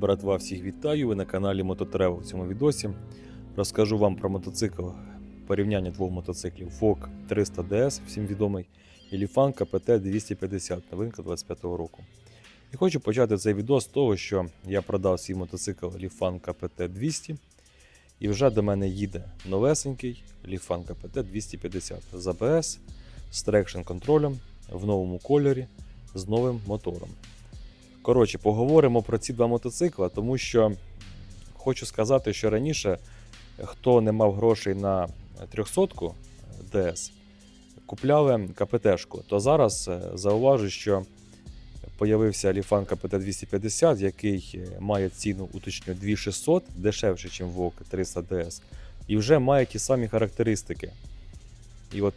Братва, всіх вітаю! Ви на каналі Мототревел. В цьому відосі розкажу вам про мотоцикл, порівняння двох мотоциклів VOG 300 DS, всім відомий, і Lifan KPT 250, новинка 25-го року. І хочу почати цей відос з того, що я продав свій мотоцикл Lifan KPT 200, і вже до мене їде новесенький Lifan KPT 250 з ABS, з трекшн контролем в новому кольорі, з новим мотором. Коротше, поговоримо про ці два мотоцикла, тому що хочу сказати, що раніше, хто не мав грошей на 300 DS, купляли КПТ-шку, то зараз е, зауважу, що появився Ліфан КПТ 250, який е, має ціну уточню 2600, дешевше, ніж VOG 300 DS, і вже має ті самі характеристики. І от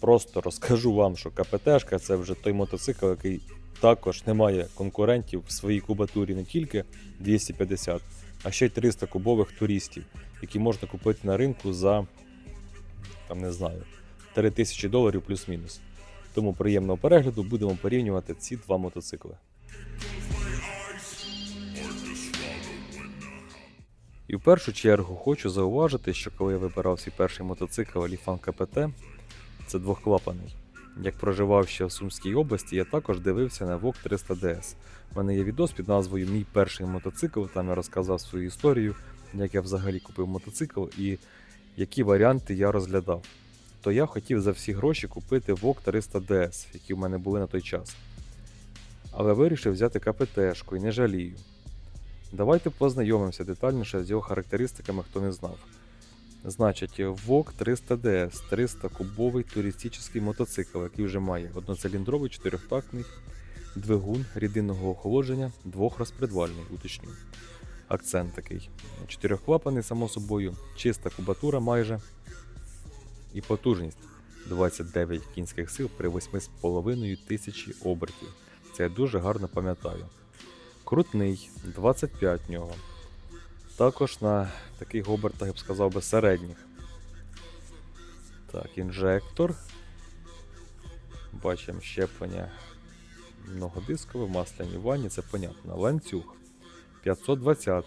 просто розкажу вам, що КПТ-шка це вже той мотоцикл, який також немає конкурентів в своїй кубатурі не тільки 250, а ще й 300 кубових туристів, які можна купити на ринку за там не знаю 3000 доларів плюс-мінус. Тому приємного перегляду будемо порівнювати ці два мотоцикли. І в першу чергу хочу зауважити, що коли я вибирав свій перший мотоцикл Lifan KPT, це двохклапаний. Як проживав ще в Сумській області, я також дивився на VOG 300 DS. У мене є відос під назвою Мій перший мотоцикл. Там я розказав свою історію, як я взагалі купив мотоцикл і які варіанти я розглядав. То я хотів за всі гроші купити VOG 300 DS, які в мене були на той час. Але вирішив взяти КПТ-шку і не жалію. Давайте познайомимося детальніше з його характеристиками, хто не знав. Значить, VOG 300 DS 300 кубовий туристичний мотоцикл, який вже має одноциліндровий чотирьохтактний двигун рідинного охолодження, двохрозпредвальний, уточню. Акцент такий. Чотирьохклапаний, само собою, чиста кубатура майже. І потужність 29 кінських сил при 8,5 тисячі обертів. Це я дуже гарно пам'ятаю. Крутний, 25 нього. Також на таких обертах, я б сказав би, середніх. Так, інжектор. Бачимо щеплення многодискове, в масляній ванні, це понятно. Ланцюг 520.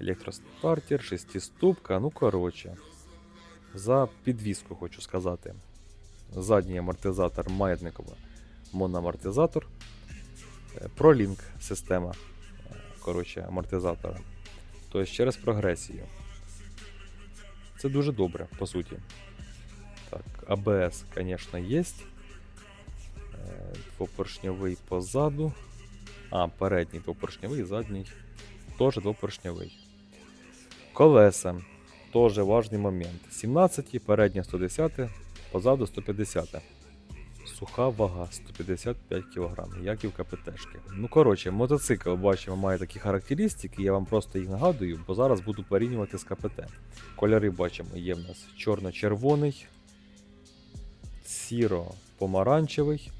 Електростартер, шестиступка, ну коротше. За підвіску хочу сказати. Задній амортизатор маятникова моноамортизатор. Е, ProLink система коротше, амортизатора. Тобто через прогресію. Це дуже добре, по суті. Так, ABS, звісно, є. Е, Двопоршньовий позаду. А, передній двопоршньовий, задній. Теж двопоршньовий. Колеса. Теж важний момент. 17, передня 110, позаду 150. Суха вага 155 кг, як і в КПТшки. Ну коротше, мотоцикл бачимо має такі характеристики, я вам просто їх нагадую, бо зараз буду порівнювати з КПТ. Кольори бачимо, є в нас чорно-червоний, сіро-помаранчевий.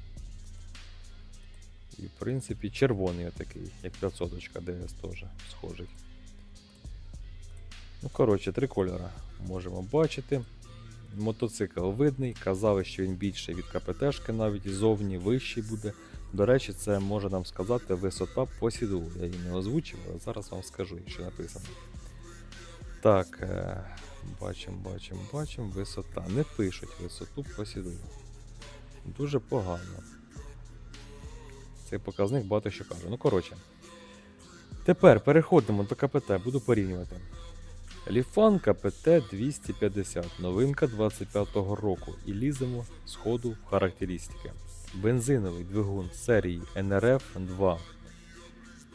І, в принципі, червоний такий, як 500 DS теж схожий. Ну, коротше, три кольори можемо бачити. Мотоцикл видний, казали, що він більший від КПТшки, навіть зовні вищий буде. До речі, це може нам сказати висота по сідлу. Я її не озвучив, але зараз вам скажу, що написано. Так, е, бачимо, бачимо, бачимо, висота. Не пишуть висоту по сідлу. Дуже погано. Цей показник багато що каже. Ну, коротше. Тепер переходимо до КПТ, буду порівнювати. Ліфан КПТ 250, новинка 25-го року. І ліземо з ходу в характеристики. Бензиновий двигун серії NRF 2.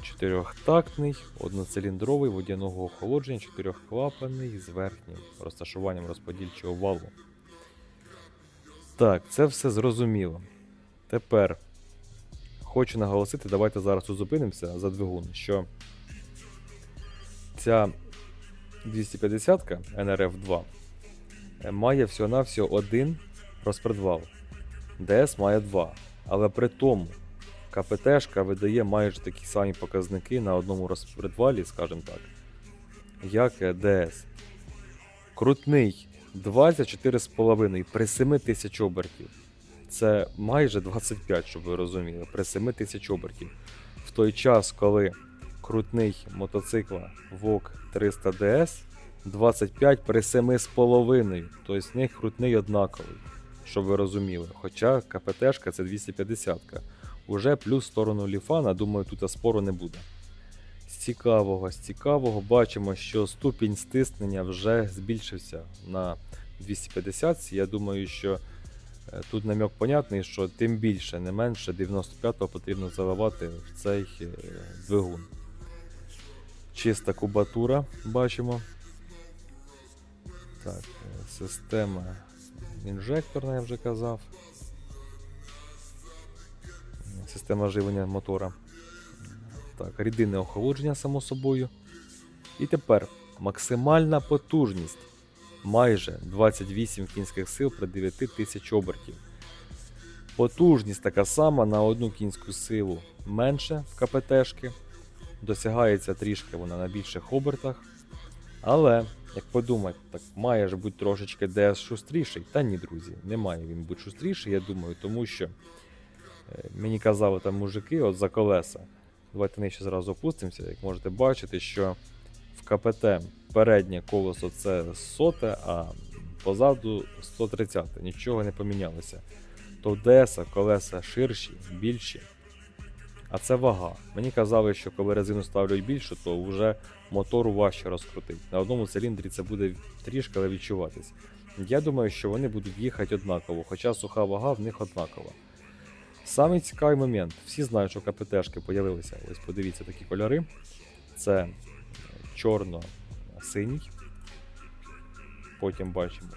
Чотирьохтактний, одноциліндровий водяного охолодження, чотирьохклапаний з верхнім розташуванням розподільчого валу. Так, це все зрозуміло. Тепер хочу наголосити, давайте зараз зупинимося за двигун, що ця 250 NRF2 е, має всього-навсього один розпредвал. DS має два. Але при тому КПТшка видає майже такі самі показники на одному розпредвалі, скажімо так, як DS. Крутний 24,5 при 7000 обертів. Це майже 25, щоб ви розуміли, при 7000 обертів. В той час, коли крутний мотоцикла VOG 300 DS 25 при 7,5. Тобто в них крутний однаковий, щоб ви розуміли. Хоча КПТшка це 250. Уже плюс сторону ліфана, думаю, тут спору не буде. З цікавого, з цікавого бачимо, що ступінь стиснення вже збільшився на 250. Я думаю, що е, тут намік понятний, що тим більше, не менше 95-го потрібно заливати в цей е, двигун. Чиста кубатура бачимо. Так, е, система інжекторна, я вже казав. Система живлення мотора. Так, рідинне охолодження, само собою. І тепер максимальна потужність майже 28 кінських сил при 9 тисяч обертів. Потужність така сама на одну кінську силу менше в КПТшки. Досягається трішки вона на більших обертах. Але, як подумати, так має ж бути трошечки ДС шустріший. Та ні, друзі, не має він бути шустріший, я думаю, тому що е, мені казали там мужики от за колеса. Давайте нижче зразу опустимося. Як можете бачити, що в КПТ переднє колесо це соте, а позаду 130. Нічого не помінялося. То в ДС колеса ширші, більші. А це вага. Мені казали, що коли резину ставлять більшу, то вже мотору важче розкрутити. На одному циліндрі це буде трішки, але відчуватись. Я думаю, що вони будуть їхати однаково, хоча суха вага в них однакова. Самий цікавий момент. Всі знають, що КПТшки з'явилися. Ось подивіться такі кольори. Це чорно-синій. Потім бачимо.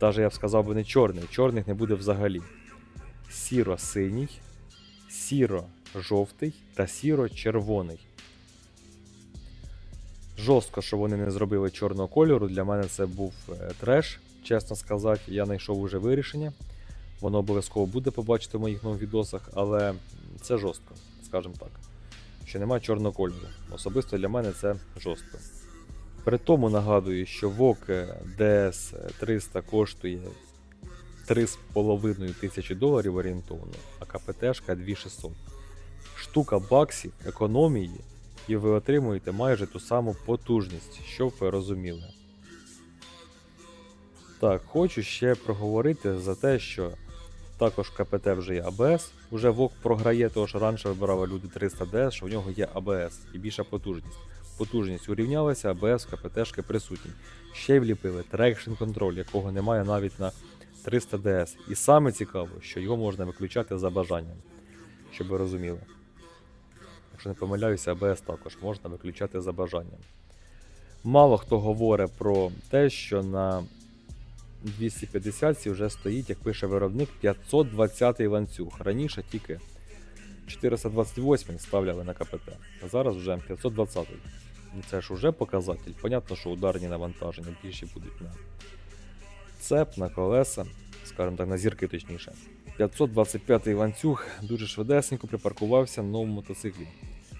Навіть я б сказав би не чорний, чорних не буде взагалі. Сіро-синій, сіро-жовтий та сіро-червоний. Жорстко, що вони не зробили чорного кольору. Для мене це був е, треш, чесно сказати. Я знайшов уже вирішення. Воно обов'язково буде побачити в моїх нових відосах, але це жорстко, скажімо так. Що немає чорного кольору. Особисто для мене це жорстко. При тому нагадую, що VOG DS 300 коштує 3,5 тисячі доларів орієнтовно, а КПТшка 2600. Штука баксів, економії, і ви отримуєте майже ту саму потужність, щоб ви розуміли. Так, хочу ще проговорити за те, що також КПТ вже є АБС. Уже ВОК програє, тому що раніше вибирали люди 300 ds що в нього є АБС і більша потужність. Потужність урівнялася, АБС КПТшки присутній. Ще й вліпили трекшн контроль, якого немає навіть на 300 ds І саме цікаво, що його можна виключати за бажанням, щоб ви розуміли. Якщо не помиляюся, АБС також можна виключати за бажанням. Мало хто говорить про те, що на 250 вже стоїть, як пише виробник, 520 ланцюг. Раніше тільки 428 ставляли на КПТ, а зараз вже 520. Ну це ж уже показатель. Понятно, що ударні навантаження більші будуть на цеп, на колеса, скажімо так, на зірки точніше. 525-й ланцюг дуже швидесенько припаркувався на новому мотоциклі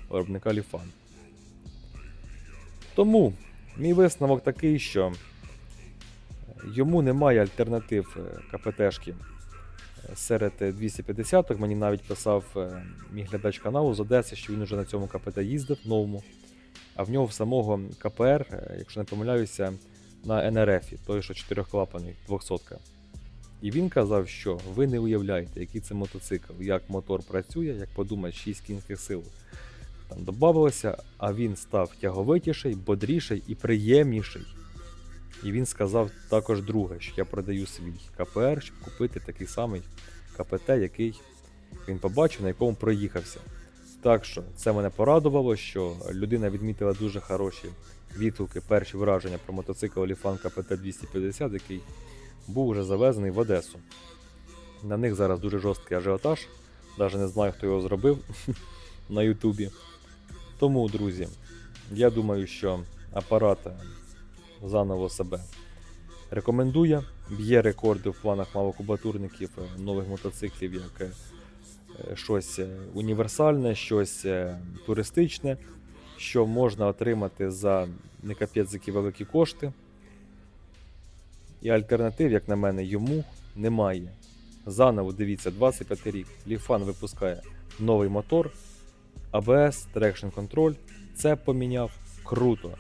виробника Ліфан. Тому мій висновок такий, що йому немає альтернатив е, КПТшки е, серед 250-ок. Мені навіть писав е, мій глядач каналу з Одеси, що він вже на цьому КПТ їздив новому. А в нього в самого КПР, якщо не помиляюся, на НРФ, той, що 4-клапаний, 200 І він казав, що ви не уявляєте, який це мотоцикл, як мотор працює, як подумать, 6 кінських сил. Там додавалося, а він став тяговитіший, бодріший і приємніший. І він сказав також друге, що я продаю свій КПР, щоб купити такий самий КПТ, який він побачив, на якому проїхався. Так що це мене порадувало, що людина відмітила дуже хороші відгуки, перші враження про мотоцикл Ліфан КПТ 250, який був вже завезений в Одесу. На них зараз дуже жорсткий ажіотаж, навіть не знаю, хто його зробив на Ютубі. Тому, друзі, я думаю, що апарат заново себе рекомендує, б'є рекорди в планах малокубатурників е, нових мотоциклів, як е, щось е, універсальне, щось е, туристичне, що можна отримати за не капець які великі кошти. І альтернатив, як на мене, йому немає. Заново дивіться, 25 рік. Ліфан випускає новий мотор. ABS, Traction Control, це поміняв круто.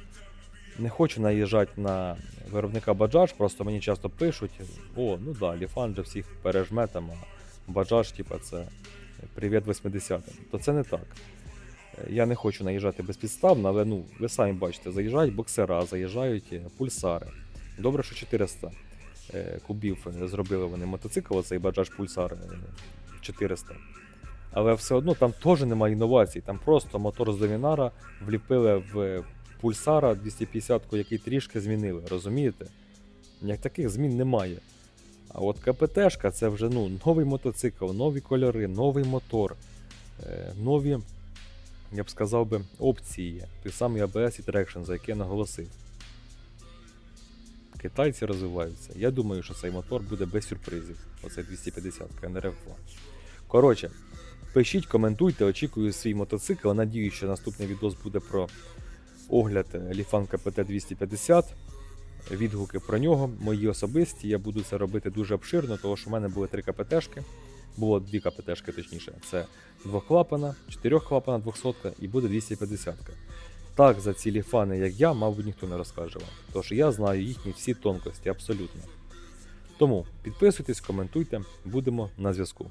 Не хочу наїжджати на виробника Bajaj, просто мені часто пишуть: о, ну да, Ліфан же всіх пережме там, а Bajaj, типа, це привіт 80-м. То це не так. Е, Я не хочу наїжджати безпідставно, але ну, ви самі бачите, заїжджають боксера, заїжджають е, пульсари. Добре, що 400 е, кубів зробили вони мотоцикл, цей Pulsar е, 400. Але все одно там теж немає інновацій. Там просто мотор з домінара вліпили в пульсара 250, який трішки змінили. Розумієте? Як таких змін немає. А от КПТшка це вже ну, новий мотоцикл, нові кольори, новий мотор, е, нові, я б сказав би, опції. Той самий ABS і Traction, за який я наголосив. Китайці розвиваються. Я думаю, що цей мотор буде без сюрпризів. Оце 250 НРФ 2. Коротше, пишіть, коментуйте, очікую свій мотоцикл. Надію, що наступний відос буде про огляд Ліфан КПТ 250. Відгуки про нього, мої особисті. Я буду це робити дуже обширно, тому що в мене були три КПТшки. Було дві КПТшки, точніше. Це двохклапана, чотирьохклапана 200 і буде 250. Так, за ці ліфани, як я, мабуть, ніхто не розкаже вам. Тож я знаю їхні всі тонкості абсолютно. Тому підписуйтесь, коментуйте, будемо на зв'язку.